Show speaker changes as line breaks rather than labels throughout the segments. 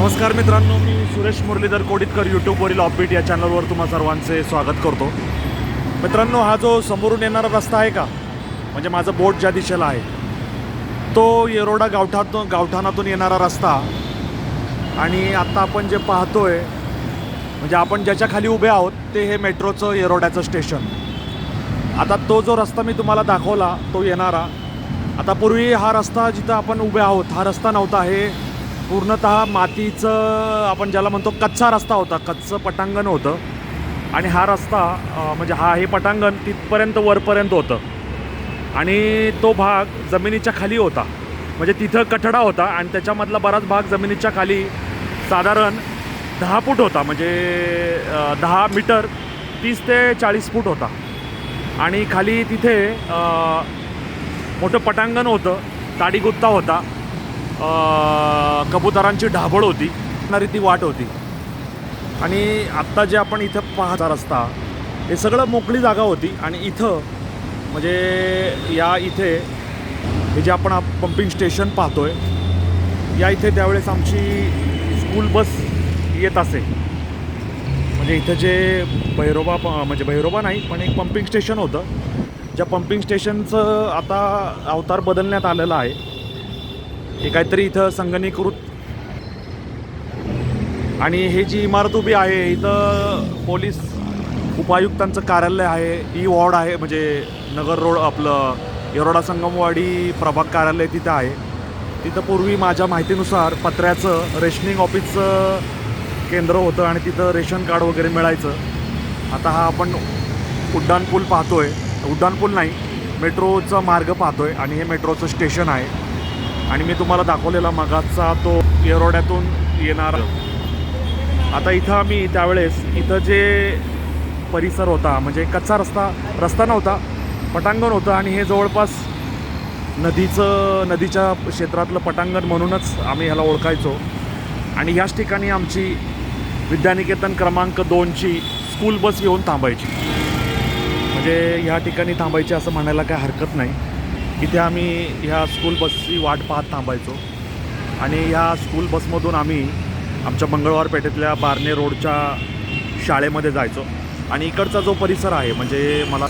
नमस्कार मित्रांनो मी सुरेश मुरलीधर कोडितकर यूट्यूबवरील ऑपबीट या चॅनलवर तुम्हा सर्वांचे स्वागत करतो. मित्रांनो हा जो समोरून येणारा रस्ता आहे का? म्हणजे माझं बोट ज्या दिशेला आहे तो येरोडा गावठातून गावठाणातून येणारा रस्ता. आणि आत्ता आपण जे पाहतोय म्हणजे आपण ज्याच्या खाली उभे आहोत ते हे मेट्रोचं येरोड्याचं स्टेशन. आता तो जो रस्ता मी तुम्हाला दाखवला तो येणारा. आता पूर्वी हा रस्ता जिथं आपण उभे आहोत हा रस्ता नव्हता हे पूर्णतः मातीचं आपण ज्याला म्हणतो कच्चा रस्ता होता कच्चं पटांगण होतं. आणि हा रस्ता म्हणजे हा हे पटांगण तिथपर्यंत वरपर्यंत होतं. आणि तो भाग जमिनीच्या खाली होता. म्हणजे तिथं कठडा होता आणि त्याच्यामधला बराच भाग जमिनीच्या खाली साधारण दहा फूट होता. म्हणजे दहा मीटर तीस ते चाळीस फूट होता. आणि खाली तिथे मोठं पटांगण होतं ताडीगुत्ता होता. कबुतरांची ढाबळ होती. असणारी ती वाट होती. आणि आत्ता जे आपण इथं पाहता रस्ता हे सगळं मोकळी जागा होती. आणि इथं म्हणजे या इथे हे जे आपण पंपिंग स्टेशन पाहतो आहे या इथे त्यावेळेस आमची स्कूल बस येत असे. म्हणजे इथं जे भैरोबा प- म्हणजे भैरोबा नाही पण एक पंपिंग स्टेशन होतं. ज्या पंपिंग स्टेशनचं आता अवतार बदलण्यात आलेला आहे. हे काहीतरी इथं संगणीकृत आणि हे जी इमारत उभी आहे इथं पोलीस उपायुक्तांचं कार्यालय आहे ई वॉर्ड आहे म्हणजे नगर रोड आपलं येरोडा संगमवाडी प्रभाग कार्यालय तिथं आहे. तिथं पूर्वी माझ्या माहितीनुसार पत्र्याचं रेशनिंग ऑफिसचं केंद्र होतं आणि तिथं रेशन कार्ड वगैरे मिळायचं. आता हा आपण उड्डाणपूल पाहतो आहे उड्डाणपूल नाही मेट्रोचा मार्ग पाहतो आहे आणि हे मेट्रोचं स्टेशन आहे. आणि मी तुम्हाला दाखवलेला मगाचा तो येरोड्यातून येणार. आता इथं आम्ही त्यावेळेस इथं जे परिसर होता म्हणजे कच्चा रस्ता रस्ता नव्हता पटांगण होतं आणि हे जवळपास नदीचं नदीच्या क्षेत्रातलं पटांगण म्हणूनच आम्ही ह्याला ओळखायचो. आणि ह्याच ठिकाणी आमची विद्यानिकेतन क्रमांक दोनची स्कूल बस येऊन थांबायची. म्हणजे ह्या ठिकाणी थांबायची असं म्हणायला काय हरकत नाही. इथे आम्ही ह्या स्कूल बसची वाट पाहत थांबायचो. आणि ह्या स्कूल बसमधून आम्ही आमच्या मंगळवार पेठेतल्या बारणे रोडच्या शाळेमध्ये जायचो. आणि इकडचा जो परिसर आहे म्हणजे मला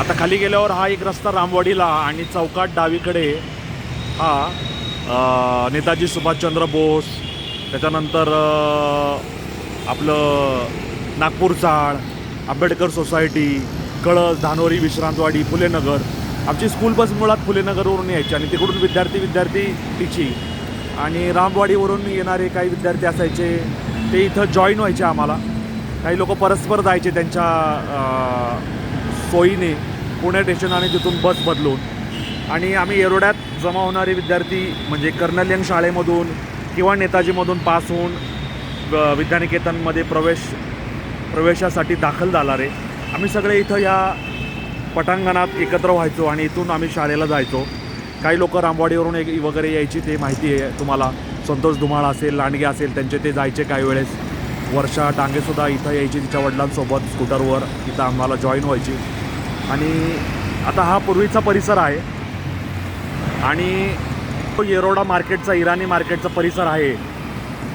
आता खाली गेल्यावर हा एक रस्ता रामवाडीला आणि चौकात डावीकडे हा नेताजी सुभाषचंद्र बोस त्याच्यानंतर आपलं नागपूर चाळ आंबेडकर सोसायटी कळस धानोरी विश्रांतवाडी फुलेनगर आमची स्कूल बस मुळात फुलेनगरवरून यायची आणि तिकडून विद्यार्थी विद्यार्थी तिची. आणि रामवाडीवरून येणारे काही विद्यार्थी असायचे ते इथं जॉईन व्हायचे आम्हाला. काही लोक परस्पर जायचे त्यांच्या सोयीने पुणे स्टेशन आणि तिथून बस बदलून. आणि आम्ही येरोड्यात जमा होणारे विद्यार्थी म्हणजे कर्नल शाळेमधून किंवा नेताजीमधून पास होऊन विद्यानिकेतनमध्ये प्रवेश प्रवेशासाठी दाखल झाला रे. आम्ही सगळे इथं या पटांगणात एकत्र व्हायचो आणि इथून आम्ही शाळेला जायचो. काही लोक रामवाडीवरून एक वगैरे यायची ते माहिती आहे तुम्हाला. संतोष धुमाळ असेल लांडगे असेल त्यांचे ते जायचे काही वेळेस. वर्षा डांगेसुद्धा इथं यायची तिच्या वडिलांसोबत स्कूटरवर. इथं आम्हाला जॉईन व्हायची. आणि आता हा पूर्वीचा परिसर आहे. आणि तो येरोडा मार्केटचा इराणी मार्केटचा परिसर आहे.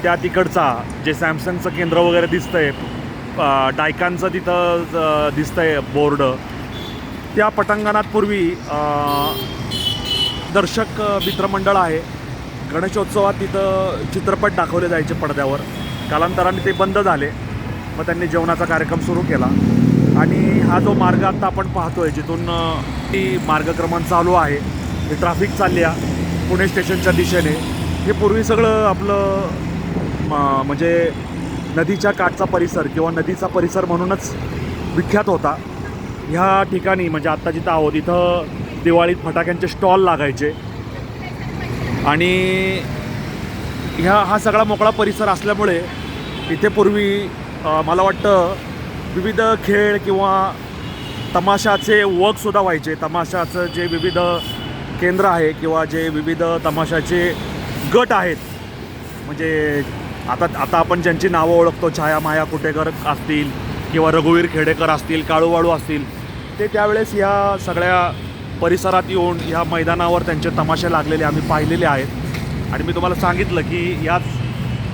त्या तिकडचा जे सॅमसंगचं केंद्र वगैरे दिसतं आहे डायकांचं तिथं दिसतं आहे बोर्ड. त्या पटांगणात पूर्वी दर्शक मित्रमंडळ आहे. गणेशोत्सवात तिथं चित्रपट दाखवले जायचे पडद्यावर. कालांतराने ते बंद झाले. मग त्यांनी जेवणाचा कार्यक्रम सुरू केला. आणि हा जो मार्ग आत्ता आपण पाहतो आहे जिथून ती मार्गक्रमण चालू आहे हे ट्रॅफिक चालली आहे पुणे स्टेशनच्या दिशेने. हे पूर्वी सगळं आपलं म्हणजे नदीच्या काठचा परिसर किंवा नदीचा परिसर म्हणूनच विख्यात होता. ह्या ठिकाणी म्हणजे आत्ता जिथं आहोत इथं दिवाळीत फटाक्यांचे स्टॉल लागायचे. आणि ह्या हा सगळा मोकळा परिसर असल्यामुळे इथे पूर्वी मला वाटतं विविध खेळ किंवा तमाशाचे वर्कसुद्धा व्हायचे. तमाशाचं जे विविध केंद्र आहे किंवा जे विविध तमाशाचे गट आहेत. म्हणजे आता आता आपण ज्यांची नावं ओळखतो छाया माया कुटेकर असतील किंवा रघुवीर खेडेकर असतील काळूवाळू असतील ते त्यावेळेस ह्या सगळ्या परिसरात येऊन ह्या मैदानावर त्यांचे तमाशे लागलेले आम्ही पाहिलेले आहेत. आणि मी तुम्हाला सांगितलं की याच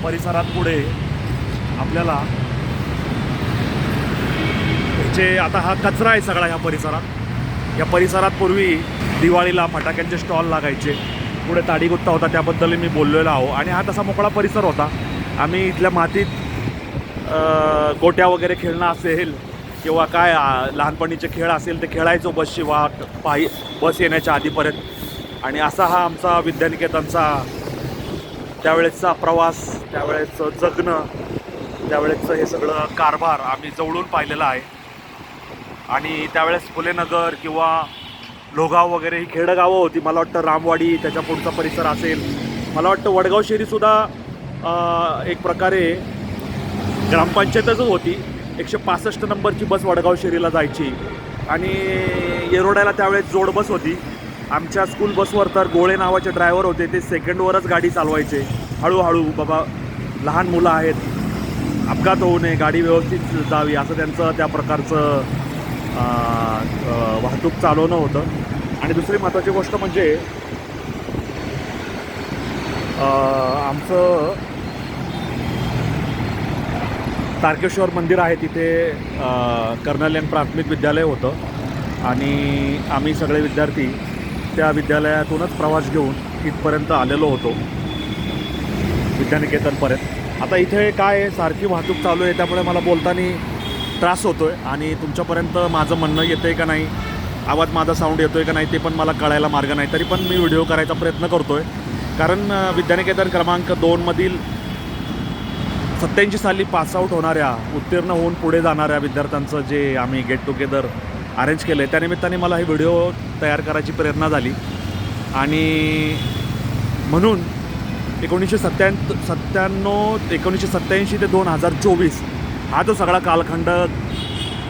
परिसरात पुढे आपल्याला जे आता हा कचरा आहे सगळा ह्या परिसरात. या परिसरात पूर्वी दिवाळीला फटाक्यांचे स्टॉल लागायचे. पुढे ताडीगुत्ता होता त्याबद्दल मी बोललेलो आहो. आणि हा तसा मोकळा परिसर होता. आम्ही इथल्या मातीत गोट्या वगैरे खेळणं असेल किंवा काय लहानपणीचे खेळ असेल ते खेळायचो बसची वाट पायी बस येण्याच्या आधीपर्यंत. आणि असा हा आमचा विद्यानिकेतनचा त्यावेळेसचा प्रवास त्यावेळेसचं जगणं त्यावेळेसचं हे सगळं कारभार आम्ही जवळून पाहिलेलं आहे. आणि त्यावेळेस फुलेनगर किंवा लोगाव वगैरे ही खेडगावं होती. मला वाटतं रामवाडी त्याच्या पुढचा परिसर असेल. मला वाटतं वडगाव शेरीसुद्धा एक प्रकारे ग्रामपंचायतच होती. एकशे पासष्ट नंबरची बस वडगाव शेरीला जायची. आणि येरोड्याला त्यावेळेस जोड बस होती. आमच्या स्कूल बसवर तर गोळे नावाचे ड्रायव्हर होते. ते सेकंडवरच गाडी चालवायचे. हळूहळू बाबा लहान मुलं आहेत. अपघात होऊ नये. गाडी व्यवस्थित जावी. असं त्यांचं त्या प्रकारचं वाहतूक चालवणं होतं. आणि दुसरी महत्त्वाची गोष्ट म्हणजे आमचं तारकेश्वर मंदिर आहे तिथे कर्नालयन प्राथमिक विद्यालय होतं. आणि आम्ही सगळे विद्यार्थी त्या विद्यालयातूनच प्रवास घेऊन इथपर्यंत आलेलो होतो. विद्यानिकेतनपर्यंत. आता इथे काय आहे, सारखी वाहतूक चालू आहे त्यामुळे मला बोलताना त्रास होतो आहे आणि तुमच्यापर्यंत माझं म्हणणं येतं आहे का नाही? आवाज माझा साऊंड येतो आहे का नाही ते पण मला कळायला मार्ग नाही. तरी पण मी व्हिडिओ करायचा प्रयत्न करतो आहे कारण विद्यानिकेतन क्रमांक दोनमधील सत्याऐंशी साली पासआउट होणाऱ्या उत्तीर्ण होऊन पुढे जाणाऱ्या विद्यार्थ्यांचं जे आम्ही गेट टुगेदर अरेंज केलं आहे त्यानिमित्ताने मला हे व्हिडिओ तयार करायची प्रेरणा झाली. आणि म्हणून एकोणीसशे सत्त्याण्णव सत्त्याण्णव एकोणीसशे सत्त्याऐंशी ते दोन हजार चोवीस हा जो सगळा कालखंड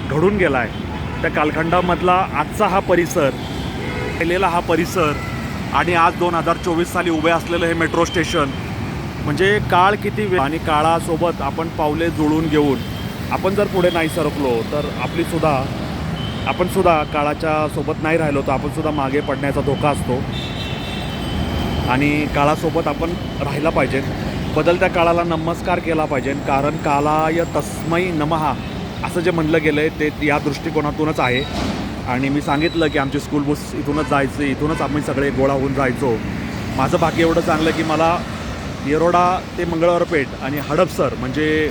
घडून गेला आहे त्या कालखंडामधला आजचा हा परिसर केलेला हा परिसर आणि आज दोन हजार चोवीस साली उभे असलेलं हे मेट्रो स्टेशन म्हणजे काळ किती वेळ आणि काळासोबत आपण पावले जुळून घेऊन आपण जर पुढे नाही सरकलो तर आपली सुद्धा आपण सुद्धा काळाच्या सोबत नाही राहिलो तर आपण सुद्धा मागे पडण्याचा धोका असतो. आणि काळासोबत आपण राहिला पाहिजे. बदलत्या काळाला नमस्कार केला पाहिजे. कारण कालाय तस्मै नमहा असं जे म्हणलं गेलं आहे ते या दृष्टिकोनातूनच आहे. आणि मी सांगितलं की आमची स्कूल बस इथूनच जायचं इथूनच आम्ही सगळे गोळा होऊन जायचो माझं भाग्य एवढं चांगलं की मला येरोडा ते मंगळवारपेठ आणि हडपसर म्हणजे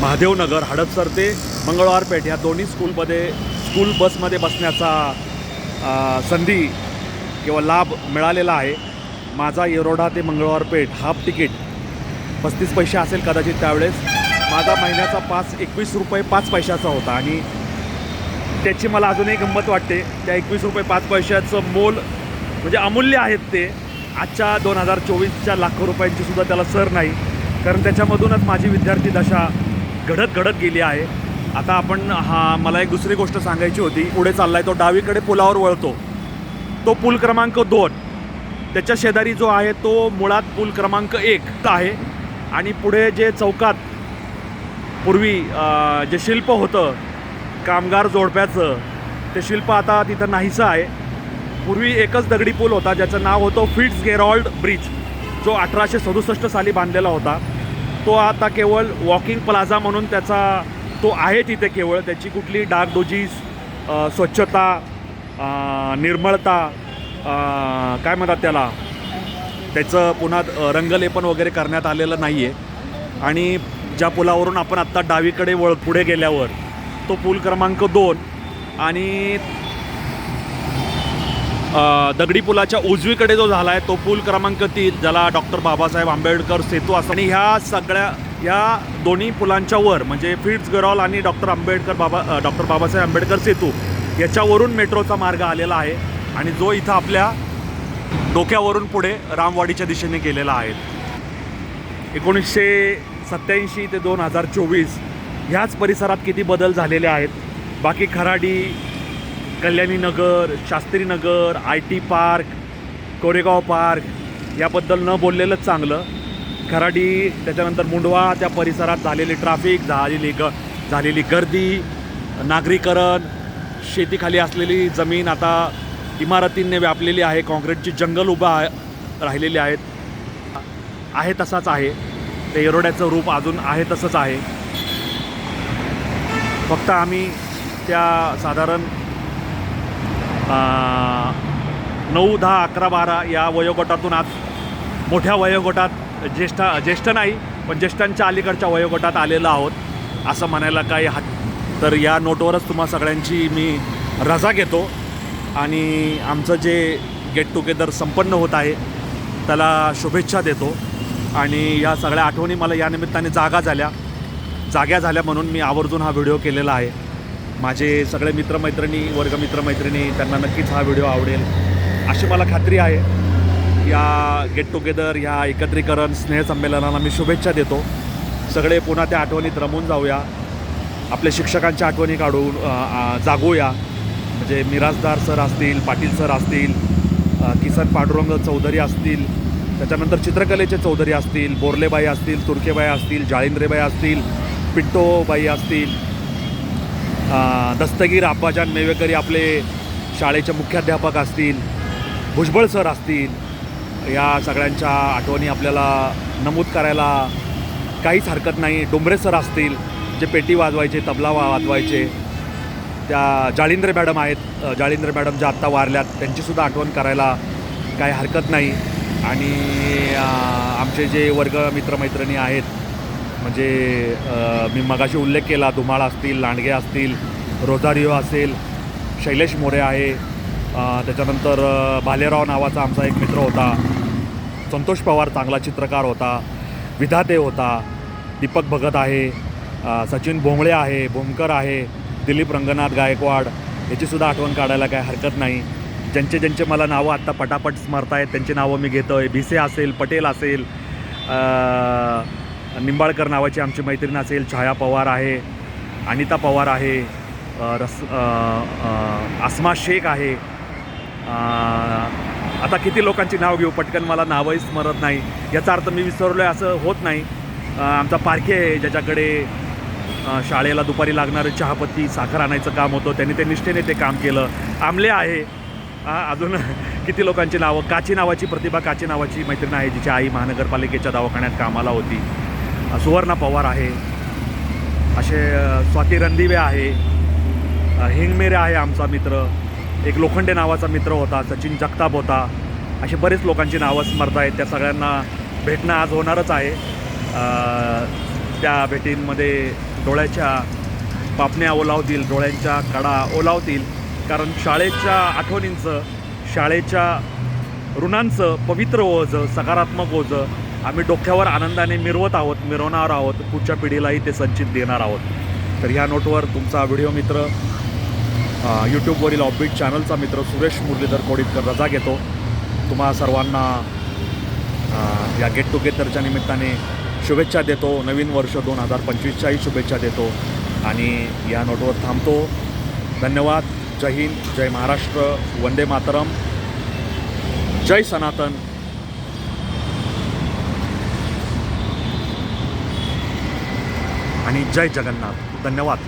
महादेवनगर हडपसर ते मंगळवारपेठ या दोन्ही स्कूलमध्ये स्कूल बसमध्ये बसण्याचा संधी किंवा लाभ मिळालेला आहे. माझा येरोडा ते मंगळवारपेठ हाफ तिकीट. पस्तीस पैसे असेल कदाचित त्यावेळेस. माझा महिन्याचा पास एकवीस रुपये पाच पैशाचा होता आणि त्याची मला अजूनही गंमत वाटते. त्या एकवीस रुपये पाच पैशाचं मोल म्हणजे अमूल्य आहेत ते. आजच्या दोन हजार चोवीसच्या लाखो रुपयांची सुद्धा त्याला सर नाही. कारण त्याच्यामधूनच माझी विद्यार्थी दशा घडत घडत गेली आहे. आता आपण हा मला एक दुसरी गोष्ट सांगायची होती. पुढे चाललाय तो डावीकडे पुलावर वळतो. तो पूल क्रमांक दोन. त्याच्या शेजारी जो आहे तो मुळात पूल क्रमांक एक आहे. आणि पुढे जे चौकात पूर्वी जे शिल्प होतं कामगार जोडप्याचं ते शिल्प आता तिथं नाहीसं आहे. पूर्वी एकच दगडी पूल होता ज्याचं नाव होतं फिट्स गेरॉल्ड ब्रिज. जो अठराशे सदुसष्ट साली बांधलेला होता. तो आता केवळ वॉकिंग प्लाझा म्हणून त्याचा तो आहे तिथे केवळ. त्याची कुठली डागडोजी स्वच्छता निर्मळता काय म्हणतात त्याला? त्याचं पुन्हा रंगलेपण रंगलेपन वगैरे करण्यात आलेलं नाही आहे आणि ज्या पुलावरून आपण आत्ता डावीकडे वळ पुढे गेल्यावर तो पूल क्रमांक दोन. आणि दगडी पुलाच्या उजवीकडे जो झाला आहे तो पूल क्रमांक तीन ज्याला डॉक्टर बाबासाहेब आंबेडकर सेतू असा आणि ह्या सगळ्या ह्या दोन्ही पुलांच्या वर म्हणजे फिट्स गरॉल आणि डॉक्टर आंबेडकर बाबा डॉक्टर बाबासाहेब आंबेडकर सेतू याच्यावरून मेट्रोचा मार्ग आलेला आहे. आणि जो इथं आपल्या डोक्यावरून पुढे रामवाडीच्या दिशेने गेलेला आहे. एकोणीसशे सत्याऐंशी ते दोन हजार चोवीस ह्याच परिसरात किती बदल झालेले आहेत? बाकी Kharadi Kalyani Nagar Shastri Nagar I T park Koregaon park याबद्दल न बोललेलंच चांगलं. खराडी त्याच्यानंतर मुंडवा त्या परिसरात झालेली ट्राफिक झालेली ग झालेली गर्दी नागरीकरण शेतीखाली असलेली जमीन आता इमारतींनी व्यापलेली आहे काँक्रीटची जंगल उभा आहे- राहिलेली आहेत. आहे तसाच आहे. ते येरोड्याचं रूप अजून आहे तसंच आहे. फक्त आम्ही त्या साधारण नऊ दहा अकरा बारा या वयोगटातून आज मोठ्या वयोगटात ज्येष्ठ ज्येष्ठ नाही पण ज्येष्ठांच्या अलीकडच्या वयोगटात आलेलो आहोत असं म्हणायला काही हात तर या नोटवरच तुम्हा सगळ्यांची मी रजा घेतो आणि आमचं जे गेट टुगेदर संपन्न होत आहे त्याला शुभेच्छा देतो. आणि या सगळ्या आठवणी मला या निमित्ताने जागा झाल्या जाग्या झाल्या म्हणून मी आवर्जून हा व्हिडिओ केलेला आहे. माझे सगळे मित्रमैत्रिणी वर्गमित्रमैत्रिणी त्यांना नक्कीच हा व्हिडिओ आवडेल. अशी मला खात्री आहे. या गेट टुगेदर ह्या एकत्रीकरण स्नेहसंमेलनाला मी शुभेच्छा देतो. सगळे पुन्हा त्या आठवणीत रमून जाऊया. आपल्या शिक्षकांच्या आठवणी काढून जागूया. म्हणजे मिराजदार सर असतील पाटील सर असतील किसन पांडुरंग चौधरी असतील त्याच्यानंतर चित्रकलेचे चौधरी असतील बोर्लेबाई असतील तुर्केबाई असतील जाळिंद्रेबाई असतील पिट्टोबाई असतील दस्तगीर आब्बाजान मेवेकरी आपले शाळेचे मुख्याध्यापक असतील भुजबळ सर असतील या सगळ्यांच्या आठवणी आपल्याला नमूद करायला काहीच हरकत नाही. डोंबरे सर असतील जे पेटी वाजवायचे तबला वा वाजवायचे त्या जाळिंद्र मॅडम आहेत. जाळिंद्र मॅडम ज्या आत्ता वारल्यात त्यांचीसुद्धा आठवण करायला काही हरकत नाही. आणि आमचे जे वर्ग मित्रमैत्रिणी आहेत म्हणजे मी मगाशी उल्लेख केला धुमाळ असतील लांडगे असतील रोझारिओ असेल शैलेश मोरे आहे. त्याच्यानंतर भालेराव नावाचा आमचा एक मित्र होता. संतोष पवार चांगला चित्रकार होता. विधाते होता. दीपक भगत आहे. सचिन भोंगळे आहे भोमकर आहे दिलीप रंगनाथ गायकवाड याचीसुद्धा आठवण काढायला काय हरकत नाही. ज्यांचे ज्यांचे मला नावं आत्ता पटापट स्मरत आहेत त्यांची नावं मी घेतो आहे भिसे असेल पटेल असेल निंबाळकर नावाची आमची मैत्रीण असेल छाया पवार आहे अनिता पवार आहे रस आसमा शेख आहे. आता किती लोकांची नाव घेऊ पटकन मला नावही स्मरत नाही. याचा अर्थ मी विसरलो आहे असं होत नाही. आमचा पारखे आहे ज्याच्याकडे शाळेला दुपारी लागणारं चहापत्ती साखर आणायचं काम होतं त्यांनी ते निष्ठेने ते काम केलं. आमले आहे. अजून किती लोकांची नावं? काची नावाची प्रतिभा काची नावाची मैत्रीण आहे जिची आई महानगरपालिकेच्या दवाखान्यात कामाला होती. सुवर्णा पवार आहे. असे स्वाती रणदिवे आहे. हिंगमेरे आहे आमचा मित्र. एक लोखंडे नावाचा मित्र होता सचिन जगताप होता. असे बरेच लोकांची नावं स्मरता आहेत. त्या सगळ्यांना भेटणं आज होणारच आहे. त्या भेटींमध्ये डोळ्याच्या पापण्या ओलावतील डोळ्यांच्या कडा ओलावतील. कारण शाळेच्या आठवणींचं शाळेच्या ऋणांचं पवित्र ओझं सकारात्मक ओझं आम्ही डोक्यावर आनंदाने मिरवत आहोत मिरवणार आहोत पुढच्या पिढीलाही ते संचित देणार आहोत. तर ह्या नोटवर तुमचा व्हिडिओ मित्र यूट्यूबवरील ऑफबीट चॅनलचा मित्र सुरेश मुरलीधर कोडितकर रजा घेतो तुम्हा सर्वांना या गेट टुगेदरच्या निमित्ताने शुभेच्छा देतो. नवीन वर्ष दोन हजार पंचवीसच्याही शुभेच्छा देतो. आणि या नोटवर थांबतो. धन्यवाद. जय हिंद. जय महाराष्ट्र. वंदे मातरम. जय सनातन. आणि जय जगन्नाथ. धन्यवाद.